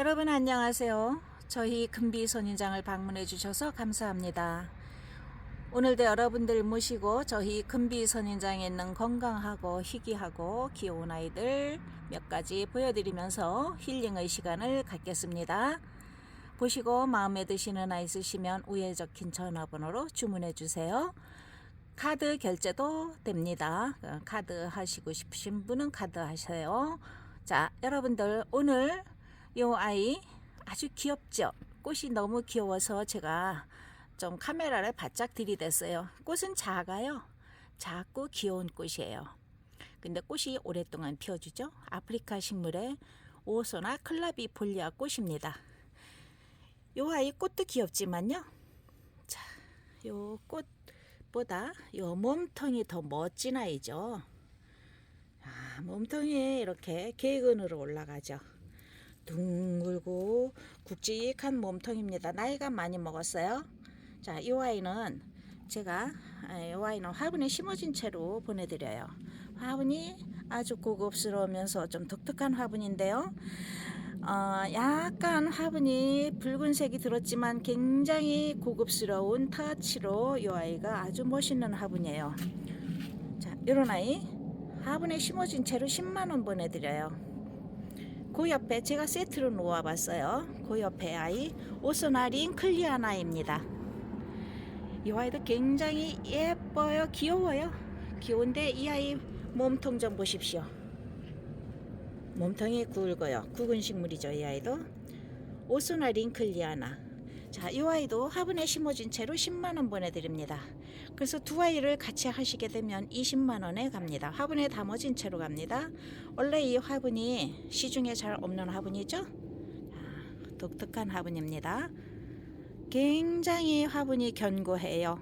여러분 안녕하세요. 저희 금비 선인장을 방문해 주셔서 감사합니다. 오늘도 여러분들 모시고 저희 금비 선인장에 있는 건강하고 희귀하고 귀여운 아이들 몇 가지 보여드리면서 힐링의 시간을 갖겠습니다. 보시고 마음에 드시는 아이 있으시면 위에 적힌 전화번호로 주문해 주세요. 카드 결제도 됩니다. 어, 카드 하시고 싶으신 분은 카드 하세요. 자, 여러분들 오늘 요 아이 아주 귀엽죠? 꽃이 너무 귀여워서 제가 좀 카메라를 바짝 들이댔어요. 꽃은 작아요. 작고 귀여운 꽃이에요. 근데 꽃이 오랫동안 피어주죠. 아프리카 식물의 오소나 클라비폴리아 꽃입니다. 요 아이 꽃도 귀엽지만요. 자, 요 꽃보다 요 몸통이 더 멋진 아이죠. 아, 몸통이 이렇게 개근으로 올라가죠. 둥글고 굵직한 몸통입니다. 나이가 많이 먹었어요. 자, 이 아이는 제가 아, 이 아이는 화분에 심어진 채로 보내드려요. 화분이 아주 고급스러우면서 좀 독특한 화분인데요. 어, 약간 화분이 붉은색이 들었지만 굉장히 고급스러운 터치로 이 아이가 아주 멋있는 화분이에요. 자, 이런 아이 화분에 심어진 채로 10만 원 보내드려요. 그 옆에 제가 세트로 놓아봤어요. 그 옆에 아이 오소나 링클리아나입니다. 이 아이도 굉장히 예뻐요, 귀여워요. 귀여운데 이 아이 몸통 좀 보십시오. 몸통이 굵어요. 굵은 식물이죠, 이 아이도. 오소나 링클리아나. 자, 이 아이도 화분에 심어진 채로 10만 원 보내드립니다. 그래서 두 아이를 같이 하시게 되면 20만 원에 갑니다. 화분에 담아진 채로 갑니다. 원래 이 화분이 시중에 잘 없는 화분이죠. 자, 독특한 화분입니다. 굉장히 화분이 견고해요.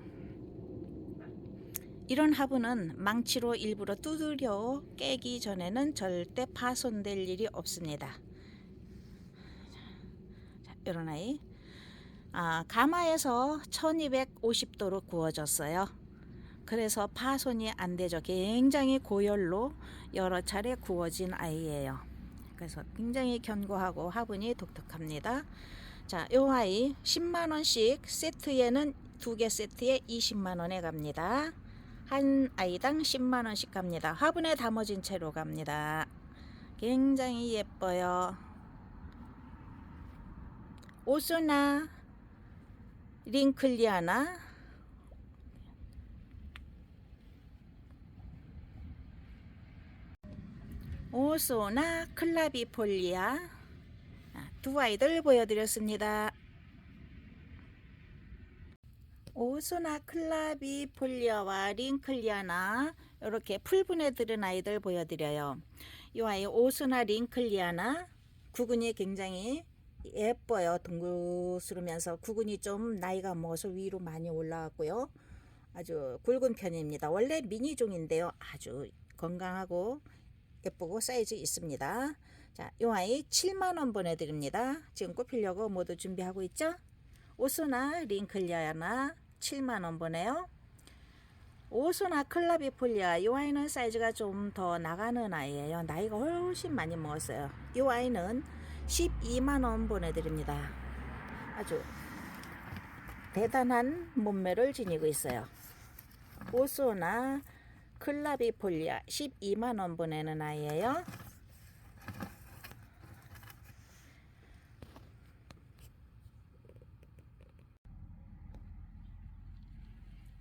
이런 화분은 망치로 일부러 두드려 깨기 전에는 절대 파손될 일이 없습니다. 자, 이런 아이. 아, 가마에서 1250도로 구워졌어요. 그래서 파손이 안 되죠. 굉장히 고열로 여러 차례 구워진 아이예요. 그래서 굉장히 견고하고 화분이 독특합니다. 자, 요 아이 10만 원씩 세트에는 두 개 세트에 20만 원에 갑니다. 한 아이당 10만 원씩 갑니다. 화분에 담아진 채로 갑니다. 굉장히 예뻐요. 오소나 링클리아나 오소나 클라비폴리아 아, 두 아이들 보여드렸습니다. 오소나 클라비폴리아와 링클리아나 이렇게 풀분에 들은 아이들 보여드려요. 이 아이 오소나 링클리아나 구근이 굉장히 예뻐요. 둥글스르면서 구근이 좀 나이가 먹어서 위로 많이 올라왔고요. 아주 굵은 편입니다. 원래 미니종인데요. 아주 건강하고 예쁘고 사이즈 있습니다. 자, 이 아이 7만원 보내드립니다. 지금 꼽히려고 모두 준비하고 있죠? 오소나 링클리아나 7만원 보내요. 오소나 클라비폴리아 이 아이는 사이즈가 좀 더 나가는 아이예요. 나이가 훨씬 많이 먹었어요. 이 아이는 12만원 보내드립니다. 아주 대단한 몸매를 지니고 있어요. 오소나 클라비폴리아 12만원 보내는 아이예요.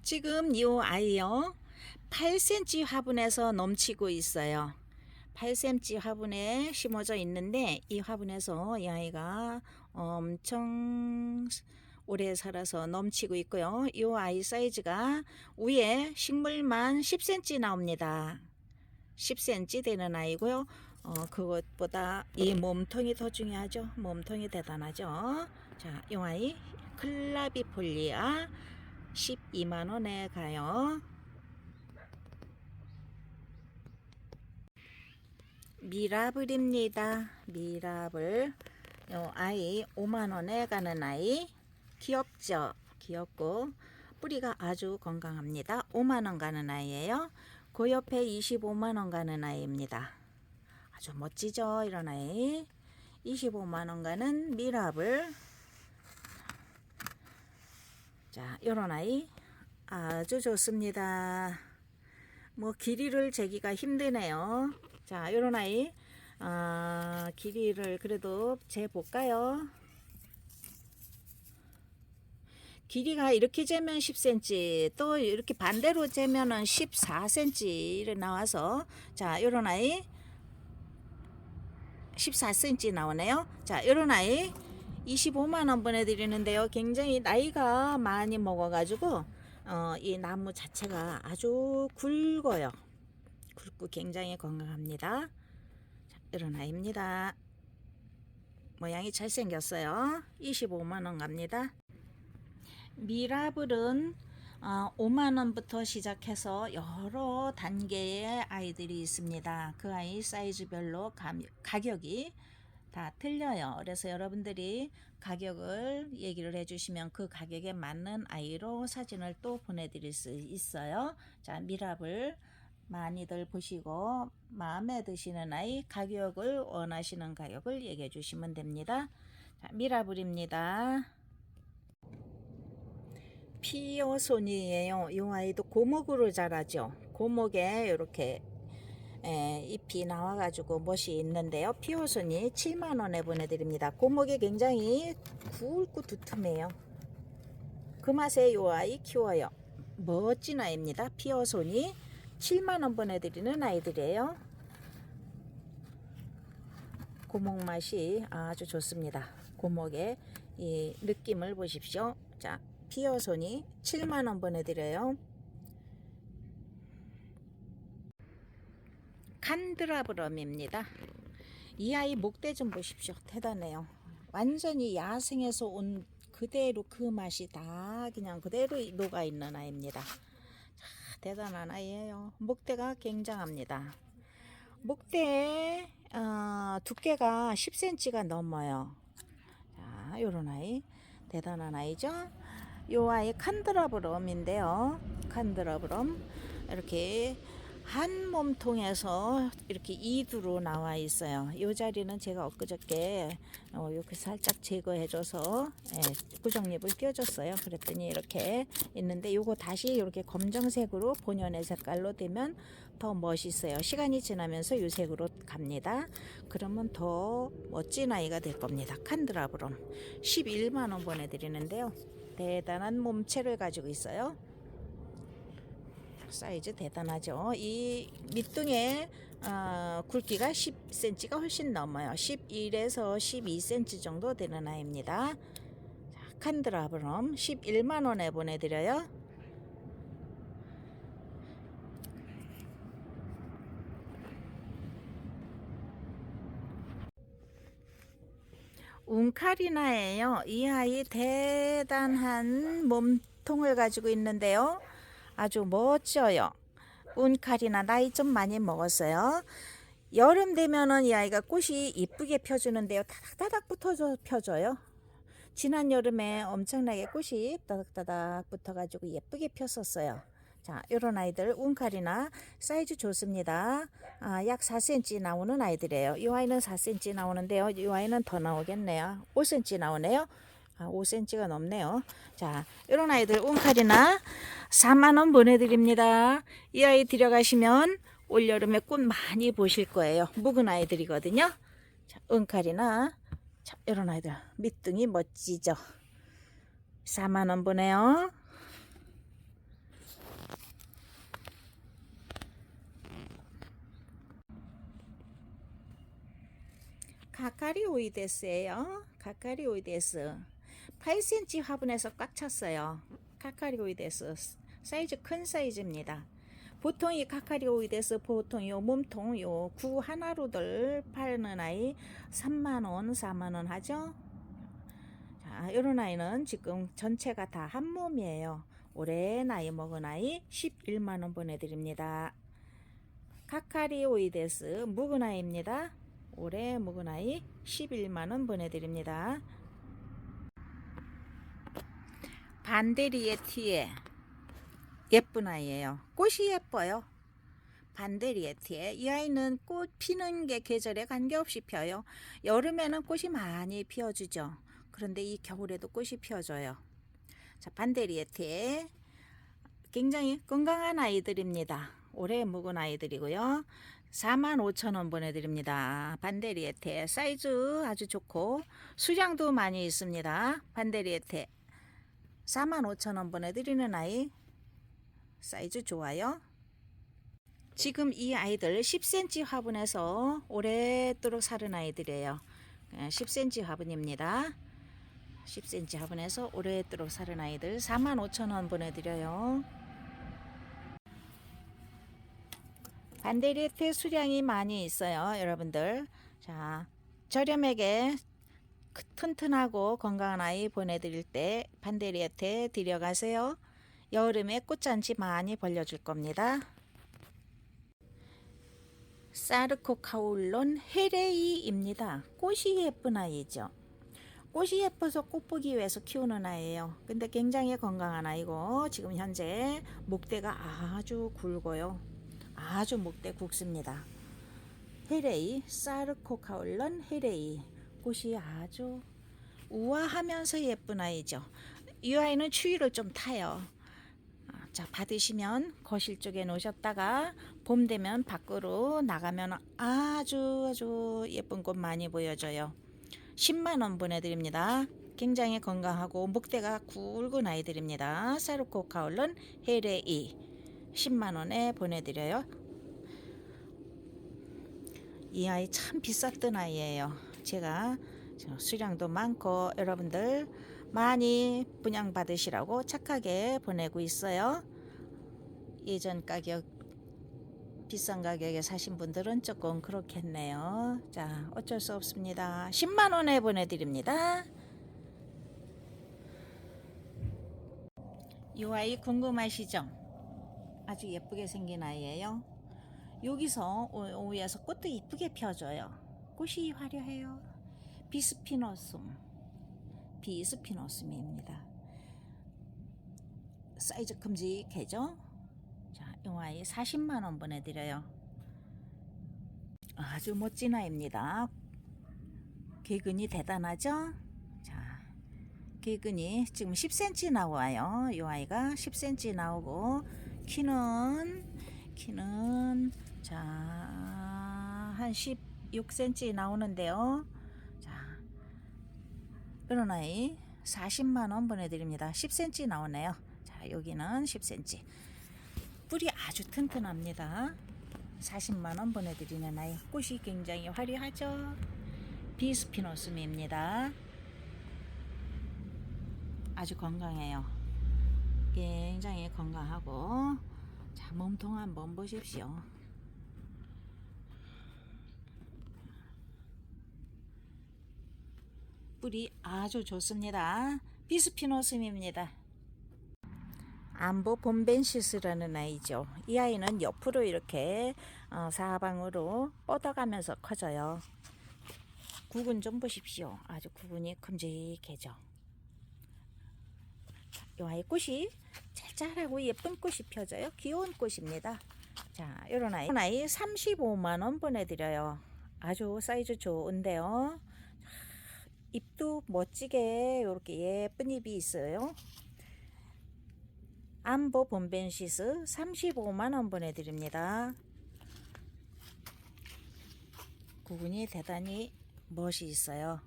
지금 이 아이요 8cm 화분에서 넘치고 있어요. 8cm 화분에 심어져 있는데 이 화분에서 이 아이가 엄청 오래 살아서 넘치고 있고요. 이 아이 사이즈가 위에 식물만 10cm 나옵니다. 10cm 되는 아이고요. 어, 그것보다 이 몸통이 더 중요하죠. 몸통이 대단하죠. 자, 이 아이 클라비폴리아 12만원에 가요. 미라블입니다. 미라블. 요 아이 5만원에 가는 아이. 귀엽죠? 귀엽고 뿌리가 아주 건강합니다. 5만원 가는 아이예요. 그 옆에 25만원 가는 아이입니다. 아주 멋지죠? 이런 아이. 25만원 가는 미라블 자 요런 아이 아주 좋습니다 뭐 길이를 재기가 힘드네요 자 요런 아이 아, 길이를 그래도 재볼까요? 길이가 이렇게 재면 10cm 또 이렇게 반대로 재면은 14cm 나와서 자 요런 아이 14cm 나오네요. 자 요런 아이 25만원 보내드리는데요. 굉장히 나이가 많이 먹어 가지고 어, 이 나무 자체가 아주 굵어요 굵고 굉장히 건강합니다 자, 이런 아이입니다 모양이 잘생겼어요 25만원 갑니다 미라블은 어, 5만원부터 시작해서 여러 단계의 아이들이 있습니다. 그 아이 사이즈별로 감, 가격이 다 틀려요. 그래서 여러분들이 가격을 얘기를 해주시면 그 가격에 맞는 아이로 사진을 또 보내드릴 수 있어요. 자, 미라블 많이들 보시고 마음에 드시는 아이 가격을 원하시는 가격을 얘기해 주시면 됩니다. 자, 미라블입니다. 피어손이에요. 이 아이도 고목으로 자라죠. 고목에 이렇게 에, 잎이 나와가지고 멋이 있는데요. 피어손이 7만원에 보내드립니다. 고목이 굉장히 굵고 두툼해요. 그 맛에 이 아이 키워요. 멋진 아이입니다. 피어손이 7만원 보내드리는 아이들이에요. 고목 맛이 아주 좋습니다. 고목의 이 느낌을 보십시오. 자, 피어손이 7만원 보내드려요. 칸드라브럼입니다. 이 아이 목대 좀 보십시오. 대단해요. 완전히 야생에서 온 그대로 그 맛이 다 그냥 그대로 녹아 있는 아이입니다. 자, 대단한 아이예요. 목대가 굉장합니다. 목대 어, 두께가 10cm가 넘어요. 자, 요런 아이 대단한 아이죠. 요 아이 칸드라브럼인데요. 칸드라브럼 이렇게 한 몸통에서 이렇게 이두로 나와 있어요. 이 자리는 제가 엊그저께 어, 이렇게 살짝 제거해줘서 예, 구정잎을 띄워줬어요. 그랬더니 이렇게 있는데 요거 다시 이렇게 검정색으로 본연의 색깔로 되면 더 멋있어요. 시간이 지나면서 이 색으로 갑니다. 그러면 더 멋진 아이가 될 겁니다. 칸드라브럼 11만원 보내드리는데요. 대단한 몸체를 가지고 있어요. 사이즈 대단하죠. 이 밑둥의 어, 굵기가 10cm가 훨씬 넘어요. 11에서 12cm 정도 되는 아이입니다. 자, 칸드라 브럼 11만 원에 보내드려요. 웅카리나예요. 이 아이 대단한 몸통을 가지고 있는데요. 아주 멋져요. 운카리나 나이 좀 많이 먹었어요. 여름 되면은 이 아이가 꽃이 이쁘게 펴주는데요. 다닥다닥 붙어져 펴져요. 지난 여름에 엄청나게 꽃이 따닥따닥 붙어가지고 예쁘게 폈었어요. 자, 요런 아이들 운카리나 사이즈 좋습니다. 아, 약 4cm 나오는 아이들이에요. 이 아이는 4cm 나오는데요. 이 아이는 더 나오겠네요. 5cm 나오네요. 아, 5cm가 넘네요. 자, 이런 아이들 운칼이나 4만원 보내드립니다. 이 아이 들여가시면 올여름에 꽃 많이 보실 거예요. 묵은 아이들이거든요. 자, 은칼이나 자, 이런 아이들 밑둥이 멋지죠. 4만원 보내요. 가카리 오이데스예요. 가카리 오이데스. 8cm 화분에서 꽉 찼어요. 카카리오이데스 사이즈 큰 사이즈입니다. 보통 이 카카리오이데스 보통 요 몸통 요 구 하나로들 파는 아이 3만원 4만원 하죠. 자, 요런 아이는 지금 전체가 다 한 몸이에요. 올해 나이 먹은 아이 11만원 보내드립니다. 카카리오이데스 묵은 아이입니다. 올해 묵은 아이 11만원 보내드립니다. 반데리의 티에 예쁜 아이예요. 꽃이 예뻐요. 반데리에티에 이 아이는 꽃 피는 게 계절에 관계없이 펴요. 여름에는 꽃이 많이 피어주죠. 그런데 이 겨울에도 꽃이 피어줘요. 자, 반데리에티에 굉장히 건강한 아이들입니다. 오래 묵은 아이들이고요. 45,000원 보내드립니다. 반데리에테 사이즈 아주 좋고 수량도 많이 있습니다. 반데리에테 45,000원 보내드리는 아이 사이즈 좋아요. 지금 이 아이들 10cm 화분에서 오랫도록 사는 아이들이에요. 10cm 화분입니다. 10cm 화분에서 오랫도록 사는 아이들 45,000원 보내드려요. 반데리에테 수량이 많이 있어요, 여러분들. 자, 저렴하게 크- 튼튼하고 건강한 아이 보내드릴 때 반데리에테 들여가세요. 여름에 꽃잔치 많이 벌려줄 겁니다. 사르코카울론 헤레이입니다. 꽃이 예쁜 아이죠. 꽃이 예뻐서 꽃 보기 위해서 키우는 아이예요. 근데 굉장히 건강한 아이고 지금 현재 목대가 아주 굵어요. 아주 목대 굵습니다. 헤레이, 사르코카울론 헤레이. 꽃이 아주 우아하면서 예쁜 아이죠. 이 아이는 추위를 좀 타요. 아, 자, 받으시면 거실 쪽에 놓으셨다가 봄 되면 밖으로 나가면 아주 아주 예쁜 꽃 많이 보여줘요. 10만 원 보내드립니다. 굉장히 건강하고 목대가 굵은 아이들입니다. 사르코카울론 헤레이 10만 원에 보내드려요. 이 아이 참 비쌌던 아이예요. 제가 저 수량도 많고 여러분들 많이 분양 받으시라고 착하게 보내고 있어요. 예전 가격 비싼 가격에 사신 분들은 조금 그렇겠네요. 자, 어쩔 수 없습니다. 10만 원에 보내드립니다. 이 아이 궁금하시죠? 아주 예쁘게 생긴 아이예요. 여기서 오- 위에서 꽃도 이쁘게 펴줘요. 꽃이 화려해요. 비스피노숨, 비스피노숨입니다. 사이즈 큼직해죠? 자, 이 아이 40만 원 보내드려요. 아주 멋진 아이입니다. 개근이 대단하죠? 자, 개근이 지금 10cm 나와요. 이 아이가 10cm 나오고 키는 키는 자 한 16cm 나오는데요. 자, 이런 아이 40만 원 보내드립니다. 10cm 나오네요. 자, 여기는 10cm. 뿌리 아주 튼튼합니다. 40만 원 보내드리는 아이. 꽃이 굉장히 화려하죠. 비스피노스미입니다. 아주 건강해요. 굉장히 건강하고 자 몸통 한번 보십시오. 뿌리 아주 좋습니다. 비스피노스입니다. 암보 봄벤시스라는 아이죠. 이 아이는 옆으로 이렇게 어, 사방으로 뻗어가면서 커져요. 구근 좀 보십시오. 아주 구근이 큼직해져. 이 아이 꽃이 짤짤하고 예쁜 꽃이 펴져요. 귀여운 꽃입니다. 자, 이런 아이, 이런 아이 35만 원 보내드려요. 아주 사이즈 좋은데요. 잎도 멋지게 이렇게 예쁜 잎이 있어요. 암보 본벤시스 35만 원 보내드립니다. 구근이 대단히 멋이 있어요.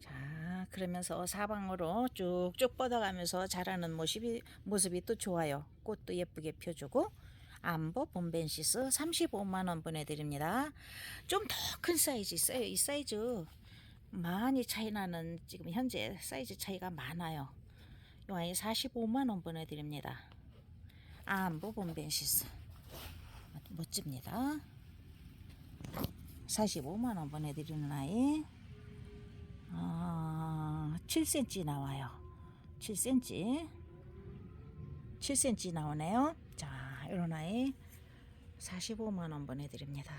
자, 그러면서 사방으로 쭉쭉 뻗어가면서 자라는 모습이 모습이 또 좋아요. 꽃도 예쁘게 펴주고 암보 본벤시스 35만 원 보내드립니다. 좀 더 큰 사이즈 있어요. 이 사이즈 많이 차이 나는 지금 현재 사이즈 차이가 많아요. 이 아이 45만 원 보내드립니다. 암보 본벤시스 멋집니다. 45만 원 보내드리는 아이. 아, 7cm 나와요. 7cm. 7cm 나오네요. 자, 이런 아이 45만 원 보내드립니다.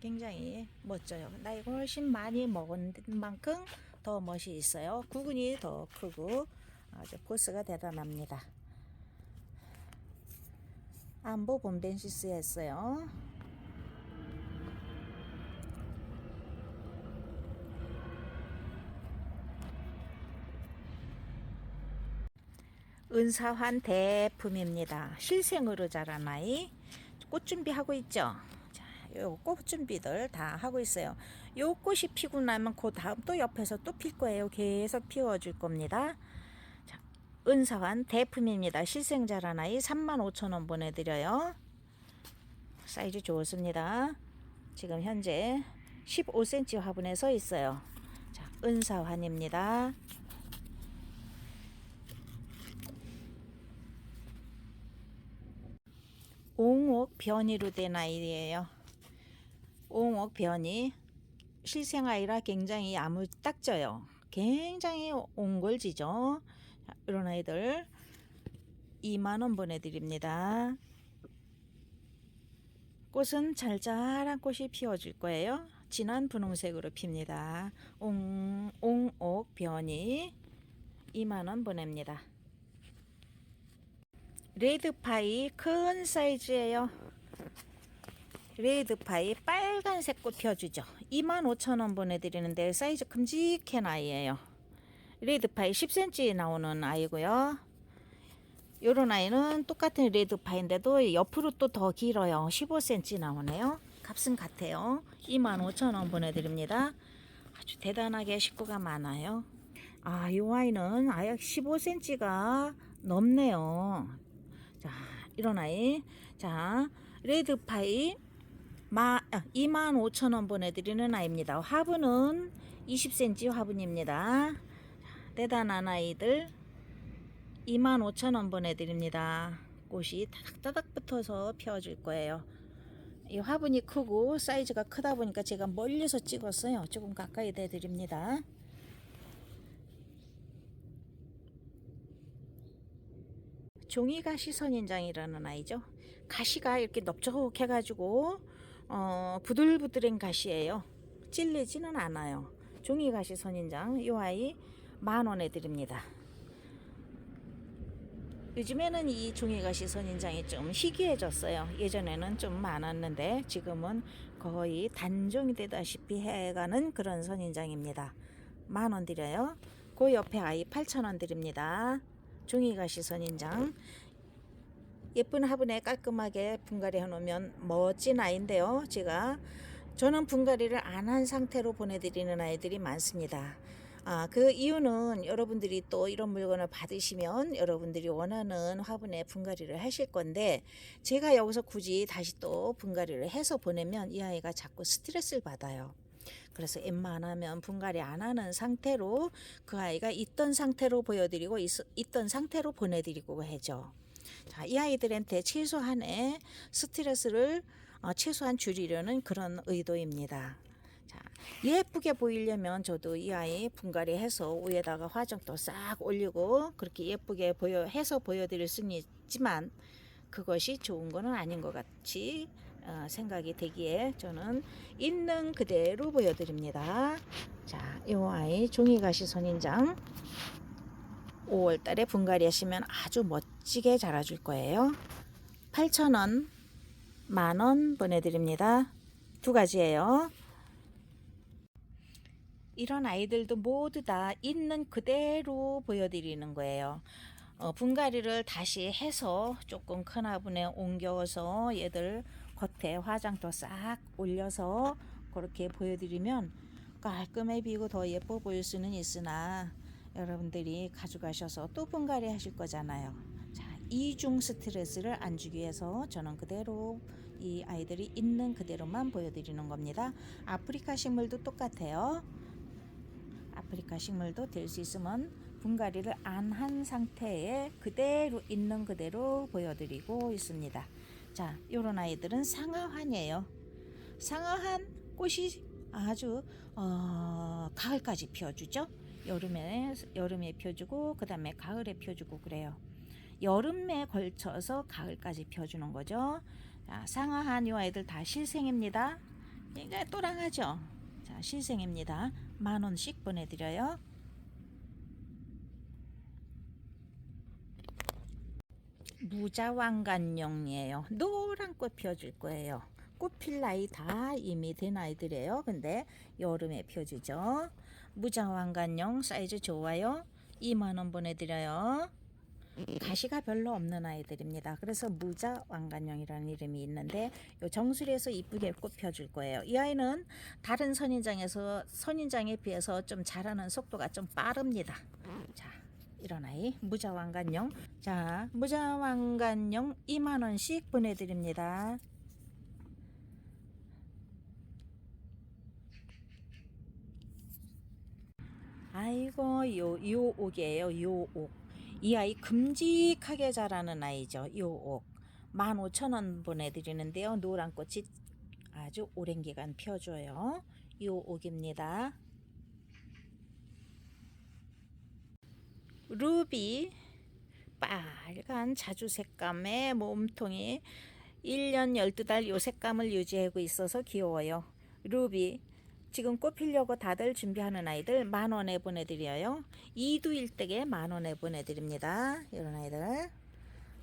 굉장히 멋져요. 나이가 훨씬 많이 먹은 만큼 더 멋이 있어요. 구근이 더 크고 아주 포스가 대단합니다. 안보 봄덴시스였어요. 은사환 대품입니다. 실생으로 자란 아이 꽃 준비하고 있죠. 자, 요꽃 준비들 다 하고 있어요. 요 꽃이 피고 나면 그 다음 또 옆에서 또 필 거예요. 계속 피워줄 겁니다. 자, 은사환 대품입니다. 실생 자란 아이 35,000원 보내드려요. 사이즈 좋습니다. 지금 현재 15cm 화분에 서 있어요. 자, 은사환입니다. 옹옥 변이로 된 아이예요. 옹옥 변이 실생아이라 굉장히 아무딱져요. 굉장히 옹골지죠. 자, 이런 아이들 2만 원 보내드립니다. 꽃은 잘잘한 꽃이 피워줄 거예요. 진한 분홍색으로 핍니다. 옹, 옹옥 변이 2만 원 보냅니다. 레드파이 큰 사이즈예요. 레드파이 빨간색 꽃 펴주죠. 25,000원 보내드리는데 사이즈 큼직한 아이예요. 레드파이 10cm 나오는 아이고요. 요런 아이는 똑같은 레드파인데도 옆으로 또 더 길어요. 15cm 나오네요. 값은 같아요. 25,000원 보내드립니다. 아주 대단하게 식구가 많아요. 아, 요 아이는 아예 15cm가 넘네요. 자, 이런 아이. 자, 레드파이 마, 아, 25,000원 보내드리는 아이입니다. 화분은 20cm 화분입니다. 자, 대단한 아이들 25,000원 보내드립니다. 꽃이 따닥따닥 붙어서 피워줄 거예요. 이 화분이 크고 사이즈가 크다 보니까 제가 멀리서 찍었어요. 조금 가까이 대드립니다. 종이가시 선인장이라는 아이죠. 가시가 이렇게 넓적해가지고 어, 부들부들한 가시예요. 찔리지는 않아요. 종이가시 선인장 이 아이 만 원에 드립니다. 요즘에는 이 종이가시 선인장이 좀 희귀해졌어요. 예전에는 좀 많았는데 지금은 거의 단종이 되다시피 해가는 그런 선인장입니다. 만 원 드려요. 그 옆에 아이 8천 원 드립니다. 종이가시 선인장 예쁜 화분에 깔끔하게 분갈이 해놓으면 멋진 아이인데요. 제가 저는 분갈이를 안 한 상태로 보내드리는 아이들이 많습니다. 아, 그 이유는 여러분들이 또 이런 물건을 받으시면 여러분들이 원하는 화분에 분갈이를 하실 건데 제가 여기서 굳이 다시 또 분갈이를 해서 보내면 이 아이가 자꾸 스트레스를 받아요. 그래서 웬만하면 분갈이 안 하는 상태로 그 아이가 있던 상태로 보여드리고 있, 있던 상태로 보내드리고 해죠. 자, 이 아이들한테 최소한의 스트레스를 어, 최소한 줄이려는 그런 의도입니다. 자, 예쁘게 보이려면 저도 이 아이 분갈이 해서 위에다가 화장도 싹 올리고 그렇게 예쁘게 보여 해서 보여드릴 수는 있지만 그것이 좋은 거는 아닌 것 같이 어, 생각이 되기에 저는 있는 그대로 보여드립니다. 자, 이 아이 종이가시 선인장 5월 달에 분갈이 하시면 아주 멋지게 자라줄 거예요. 8,000원, 만원 보내드립니다. 두 가지예요. 이런 아이들도 모두 다 있는 그대로 보여드리는 거예요. 어, 분갈이를 다시 해서 조금 큰 화분에 옮겨서 얘들 겉에 화장도 싹 올려서 그렇게 보여드리면 깔끔해 비고 더 예뻐 보일 수는 있으나 여러분들이 가져가셔서 또 분갈이 하실 거잖아요. 자, 이중 스트레스를 안 주기 위해서 저는 그대로 이 아이들이 있는 그대로만 보여드리는 겁니다. 아프리카 식물도 똑같아요. 아프리카 식물도 될 수 있으면 분갈이를 안 한 상태에 그대로 있는 그대로 보여드리고 있습니다. 자, 요런 아이들은 상아환이에요. 상아환 꽃이 아주 어, 가을까지 피워주죠. 여름에 여름에 펴주고 그 다음에 가을에 펴주고 그래요. 여름에 걸쳐서 가을까지 펴주는 거죠. 자, 상아한 요 아이들 다 실생입니다. 그러니까 또랑하죠. 자, 실생입니다. 만 원씩 보내드려요. 무자왕관용이에요. 노란 꽃 펴줄 거예요. 꽃필 나이 다 이미 된 아이들이에요. 근데 여름에 펴주죠. 무자왕관용 사이즈 좋아요. 2만원 보내드려요. 가시가 별로 없는 아이들입니다. 그래서 무자 왕관용이라는 이름이 있는데 요 정수리에서 이쁘게 꽃펴줄 거예요. 이 아이는 다른 선인장에서 선인장에 비해서 좀 자라는 속도가 좀 빠릅니다. 자, 이런 아이 무자 왕관용. 자, 무자 왕관용 2만 원씩 보내드립니다. 아이고 요 요 옥이에요. 요 옥. 이 아이 큼직하게 자라는 아이죠. 요 옥. 15,000원 보내드리는데요. 노란 꽃이 아주 오랜 기간 펴줘요. 요 옥입니다. 루비 빨간 자주 색감의 몸통이 1년 12달 요 색감을 유지하고 있어서 귀여워요. 루비 지금 꽃 피려고 다들 준비하는 아이들 만 원에 보내드려요. 이두일댁에 만 원에 보내드립니다. 이런 아이들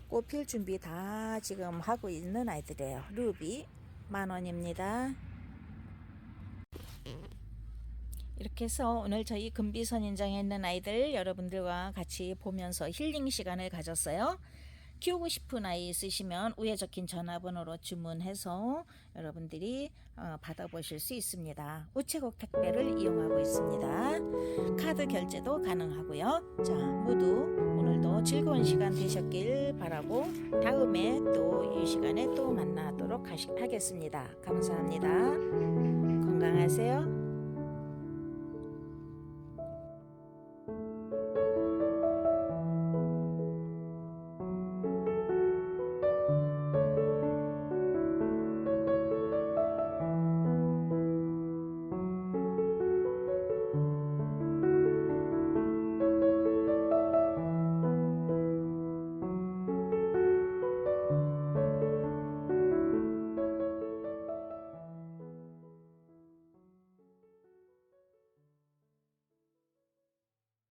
꽃 필 준비 다 지금 하고 있는 아이들이에요. 루비 만 원입니다. 이렇게 해서 오늘 저희 금비선인장에 있는 아이들 여러분들과 같이 보면서 힐링 시간을 가졌어요. 키우고 싶은 아이 있으시면 위에 적힌 전화번호로 주문해서 여러분들이 어, 받아보실 수 있습니다. 우체국 택배를 이용하고 있습니다. 카드 결제도 가능하고요. 자, 모두 오늘도 즐거운 시간 되셨길 바라고 다음에 또 이 시간에 또 만나도록 하겠습니다. 감사합니다. 건강하세요.